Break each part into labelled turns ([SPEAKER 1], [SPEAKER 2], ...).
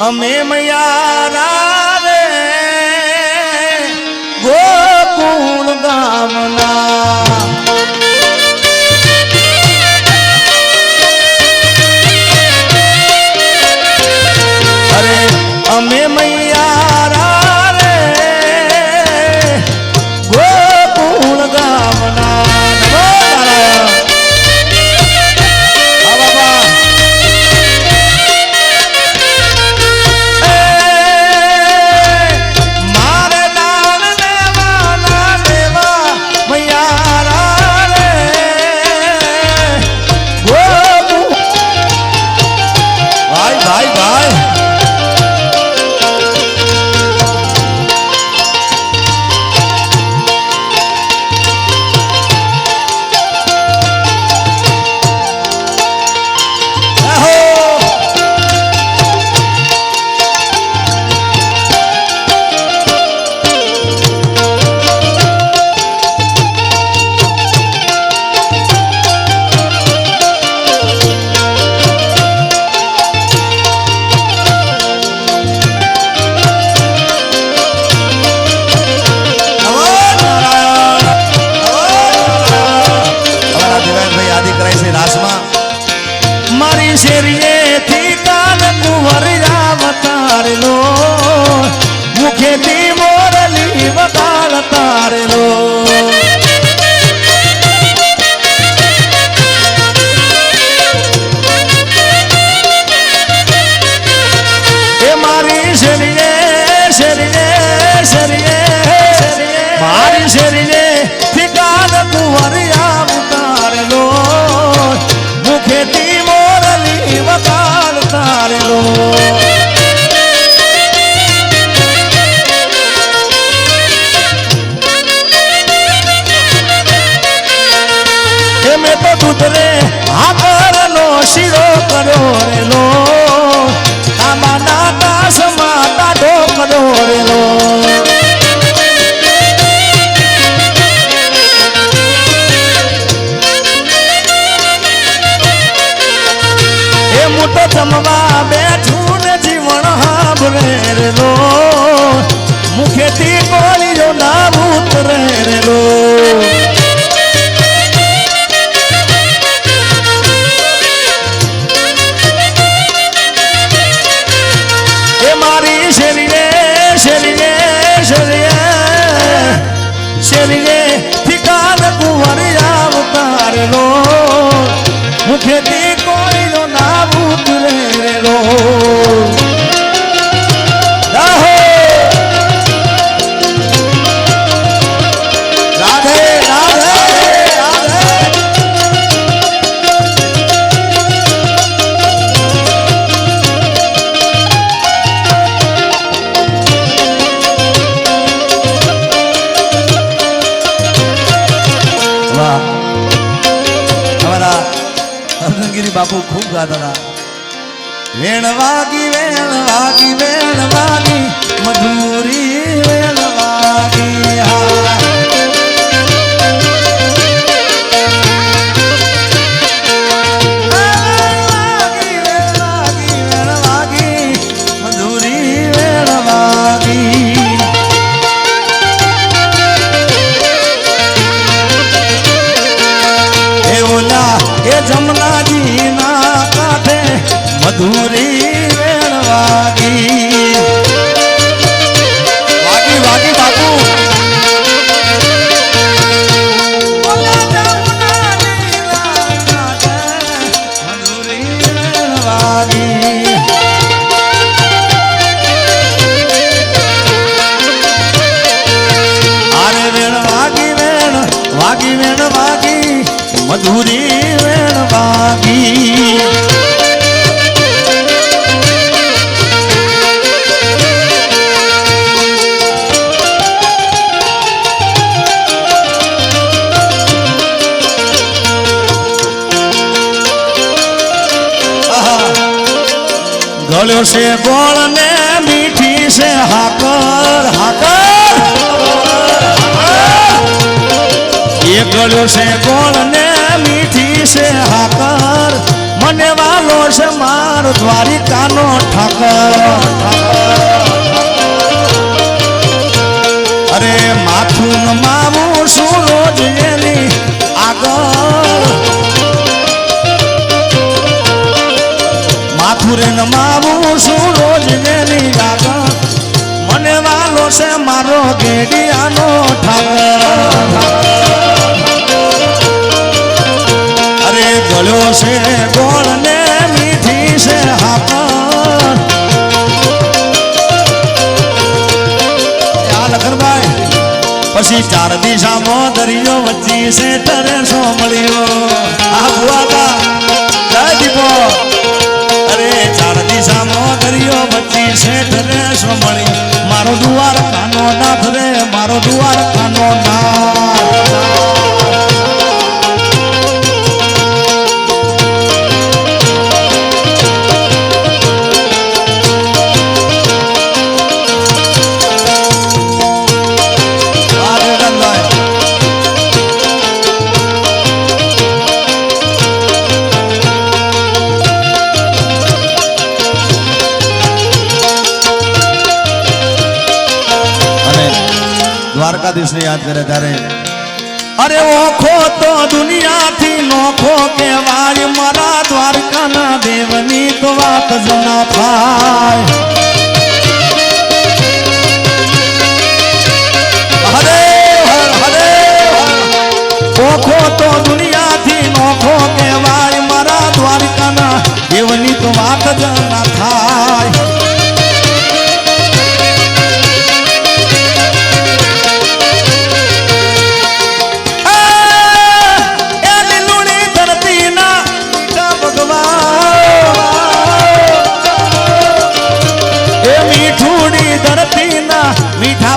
[SPEAKER 1] અમે મયારા રે ગોકુળ ગામના. શરીરે શરીરે ઠીકાન કુંવરી અવતાર લો મુખેથી કોઈનો નામ ઉતરે લો દાદા વેણ વાગી વેણ વાગી વાગી વાગી બાપુ વાગી વેણ વાગી મધુરી વેણ વાગી. ઓલ્યો છે ગોળ ને મીઠી છે, હાકર હાકર. એ ગળ્યો છે ગોળ ને મીઠી છે, હાકર. મને વાલો છે, માર દ્વારિકાનો ઠાકર. મારો ગેડિયાનો ઠાકર. અરે ગળ્યો છે ગોળ ને મીઠી છે હાકર. પછી ચાર દિશામાં દરિયો વચ્ચી છે તરે સોમળ્યો આ બુઆબા જય દીપો. અરે ચાર દિશામાં દરિયો વચ્ચી છે તરે સો નાથ રે દ્વારકાધીશને યાદ કરે ત્યારે. અરે ઓખો તો દુનિયાથી નોખો કેવાય મારા દ્વારકાના દેવની તો વાત જ ના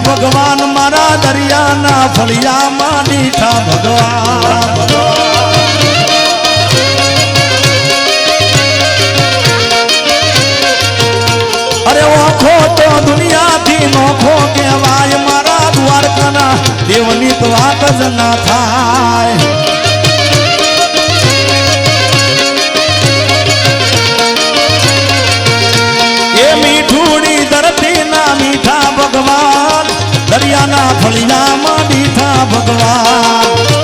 [SPEAKER 1] ભગવાન મારા દરિયાના ફળિયામાં મીઠા ભગવાન. અરે ઓખો તો દુનિયાથી નોખો કહેવાય, મારા દ્વારકાના દેવની વાત જ ના થાય. મીઠા ફળિયા દરિયાના ફળિયામાં ભગવાન.